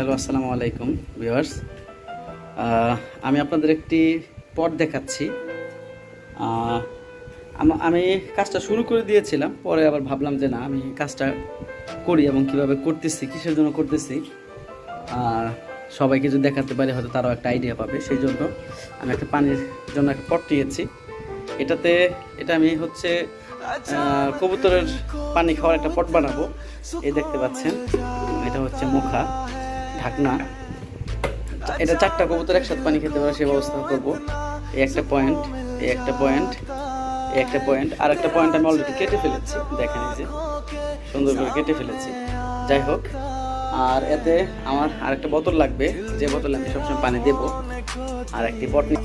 Hello, আসসালামু আলাইকুম, viewers. আমি আপনাদের একটি পট দেখাচ্ছি। আমি কাজটা শুরু করে দিয়েছিলাম, পরে আবার ভাবলাম যে না, আমি কাজটা করি এবং কীভাবে করতেছি, কিসের জন্য করতেছি। সবাইকে যদি দেখাতে পারি, হয়তো তারাও একটা আইডিয়া পাবে। সেই জন্য আমি একটা পানির জন্য একটা পট নিয়েছি। এটাতে, এটা আমি হচ্ছে কবুতরের পানি খাওয়ার একটা পট বানাবো। এই দেখতে পাচ্ছেন, এটা হচ্ছে মুখা। ঢাকনা এটা চারটা কবুতর একসাথে পানি খেতে পারে, সে ব্যবস্থা করব। এই একটা পয়েন্ট এই একটা পয়েন্ট এই একটা পয়েন্ট আর একটা পয়েন্ট আমি অলরেডি কেটে ফেলেছি। দেখেন যে, সুন্দর করে কেটে ফেলেছি। যাই হোক, আর এতে আমার আরেকটা বোতল লাগবে। যে বোতলে আমি সবসময় পানি দেবো। আর একটি বটনি